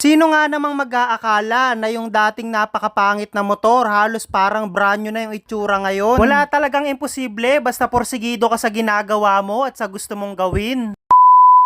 Sino nga namang mag-aakala na yung dating napakapangit na motor halos parang brand new na yung itsura ngayon? Wala talagang imposible basta porsigido ka sa ginagawa mo at sa gusto mong gawin.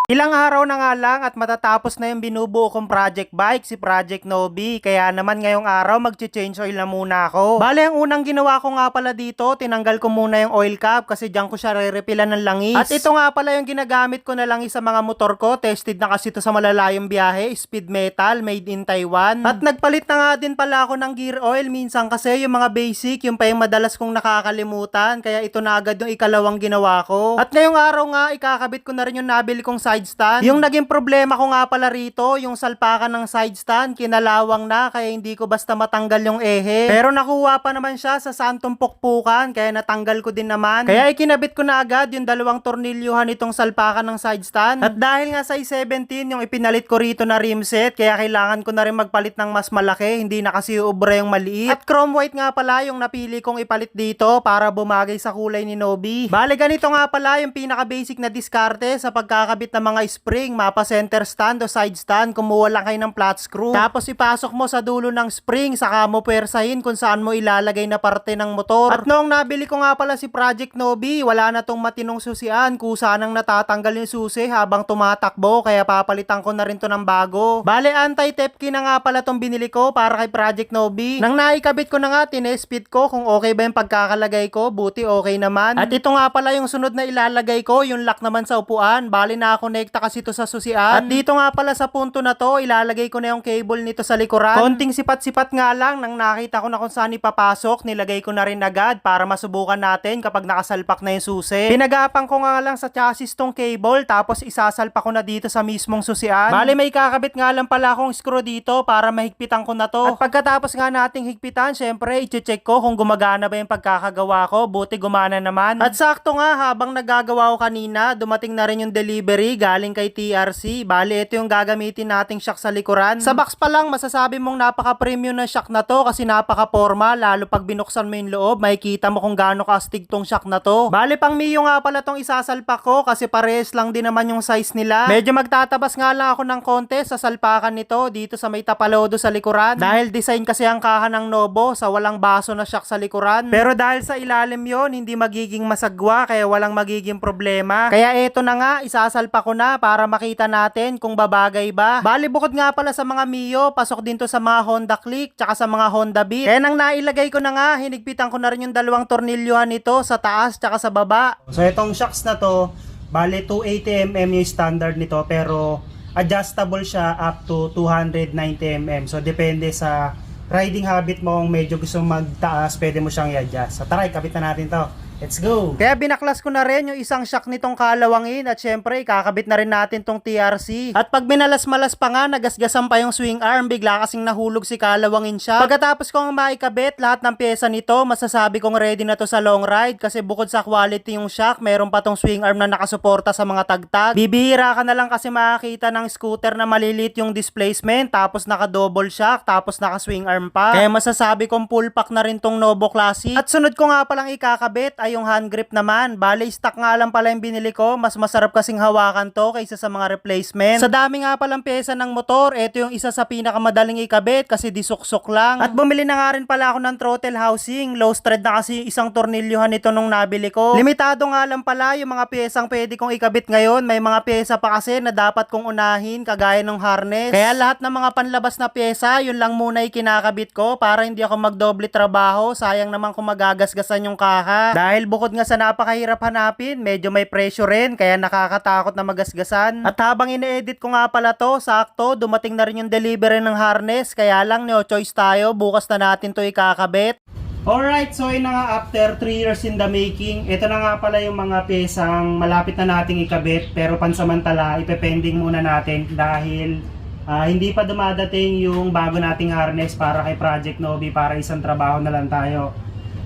Ilang araw na nga lang at matatapos na yung binubuo kong project bike, si Project Nobi. Kaya naman ngayong araw magche-change oil na muna ako. Bale, ang unang ginawa ko nga pala dito, tinanggal ko muna yung oil cap kasi diyan ko siya re-repilan ng langis. At ito nga pala yung ginagamit ko na langis sa mga motor ko. Tested na kasi ito sa malalayong biyahe, speed metal, made in Taiwan. At nagpalit na nga din pala ako ng gear oil minsan kasi yung mga basic, yung pa yung madalas kong nakakalimutan. Kaya ito na agad yung ikalawang ginawa ko. At ngayong araw nga, ikakabit ko na rin yung nabili kong side stand. Yung naging problema ko nga pala rito, yung salpakan ng side stand, kinalawang na kaya hindi ko basta matanggal yung ehe. Pero nakuha pa naman siya sa santong pukpukan kaya natanggal ko din naman. Kaya ikinabit ko na agad yung dalawang tornilyuhan itong salpakan ng side stand. At dahil nga size 17 yung ipinalit ko rito na rim set, kaya kailangan ko na rin magpalit ng mas malaki, hindi na kasi ubra yung maliit. At chrome white nga pala yung napili kong ipalit dito para bumagay sa kulay ni Nobi. Bale ganito nga pala yung pinaka basic na diskarte sa pagkakabit ng mga spring, mapa center stand o side stand, kumuha lang kayo ng flat screw. Tapos ipasok mo sa dulo ng spring, saka mo pwersahin kung saan mo ilalagay na parte ng motor. At noong nabili ko nga pala si Project Nobi, wala na tong matinong susian, kusa nang natatanggal yung susi habang tumatakbo, kaya papalitan ko na rin to ng bago. Bale, anti-tepki na nga pala tong binili ko para kay Project Nobi. Nang naikabit ko na nga, tinespit ko kung okay ba yung pagkakalagay ko, buti okay naman. At ito nga pala yung sunod na ilalagay ko, yung lock naman sa upuan. Bale, na-connecta kasi ito sa susian. At dito nga pala sa punto na to, ilalagay ko na yung cable nito sa likuran. Konting sipat-sipat nga lang, nang nakita ko na kung saan ipapasok, nilagay ko na rin agad para masubukan natin kapag nakasalpak na yung susi. Pinagapang ko nga lang sa chassis tong cable, tapos isasalpak ko na dito sa mismong susian. Bale, may kakabit nga lang pala akong screw dito para mahigpitan ko na to. At pagkatapos nga nating higpitan, syempre, i-check ko kung gumagana ba yung pagkakagawa ko. Buti gumana naman. At sakto nga, habang nagagawa ko kanina, dumating na rin yung delivery galing kay TRC. Bale, ito yung gagamitin nating shock sa likuran. Sa box pa lang, masasabi mong napaka-premium na shock na to kasi napaka-formal. Lalo pag binuksan mo yung loob, makikita mo kung gaano kastig tong shock na to. Bale, pang Mio nga pala tong isasalpak ko kasi pares lang din naman yung size nila. Medyo magtatabas nga lang ako ng konti sa salpakan nito dito sa may tapalodo sa likuran. Dahil design kasi ang kaha ng Nobo sa walang baso na shock sa likuran. Pero dahil sa ilalim yon hindi magiging masagwa kaya walang magiging problema. Kaya eto na nga, isasalpa ko na para makita natin kung babagay ba. Bali bukod nga pala sa mga Mio, pasok din to sa mga Honda Click tsaka sa mga Honda Beat. Kaya nang nailagay ko na nga, hinigpitan ko na rin yung dalawang tornilyuhan nito sa taas tsaka sa baba. So itong shocks na to, bali 280mm yung standard nito pero adjustable siya up to 290mm. So depende sa riding habit mo kung medyo gusto magtaas, pwede mo siyang i-adjust. So tara, ikabit na natin to. Let's go! Kaya binaklas ko na rin yung isang shock nitong kalawangin at syempre ikakabit na rin natin tong TRC. At pag minalas-malas pa nga, nagasgasan pa yung swing arm, bigla kasing nahulog si kalawangin siya. Pagkatapos kong maikabit lahat ng pyesa nito, masasabi kong ready na to sa long ride kasi bukod sa quality yung shock, meron pa tong swing arm na nakasuporta sa mga tagtag. Bibihira ka na lang kasi makakita ng scooter na malilit yung displacement, tapos naka-double shock, tapos naka-swing arm pa. Kaya masasabi kong full pack na rin tong Novo Classic. At sunod ko nga palang ikakabit ay yung hand grip naman. Bale, stock nga lang pala yung binili ko. Mas masarap kasing hawakan to kaysa sa mga replacement. Sa dami nga palang pyesa ng motor, ito yung isa sa pinakamadaling ikabit kasi disuksok lang. At bumili na nga rin pala ako ng throttle housing. Low thread na kasi isang tornilyuhan nito nung nabili ko. Limitado nga lang pala yung mga pyesang pwede kong ikabit ngayon. May mga pyesa pa kasi na dapat kong unahin kagaya ng harness. Kaya lahat ng mga panlabas na pyesa, yun lang muna ikinakabit ko para hindi ako magdoble trabaho. Sayang naman kung magagasgasan yung kaha. Dahil bukod nga sa napakahirap hanapin, medyo may pressure rin kaya nakakatakot na magasgasan. At habang ine-edit ko nga pala to, sakto, dumating na rin yung delivery ng harness. Kaya lang, no choice tayo. Bukas na natin to ikakabit. Alright, so yun na nga after 3 years in the making, ito na nga pala yung mga pyesang malapit na nating ikabit pero pansamantala ipepending muna natin dahil ah, hindi pa dumadating yung bago nating harness para kay Project Novi para isang trabaho na lang tayo.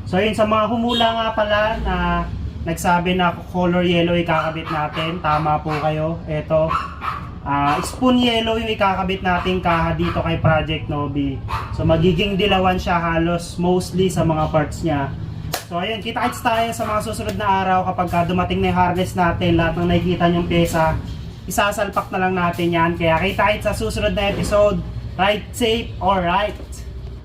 So yun, sa mga humula nga pala na nagsabi na color yellow ikakabit natin, tama po kayo. Ito, ah, spoon yellow yung ikakabit nating kaha dito kay Project Novi. So magiging dilawan siya halos mostly sa mga parts niya. So ayun, kita-kits tayo sa mga susunod na araw kapag ka dumating na yung harness natin, lahat ng nakikita nyong pyesa, isasalpak na lang natin yan. Kaya kita-kits sa susunod na episode. Ride safe, alright.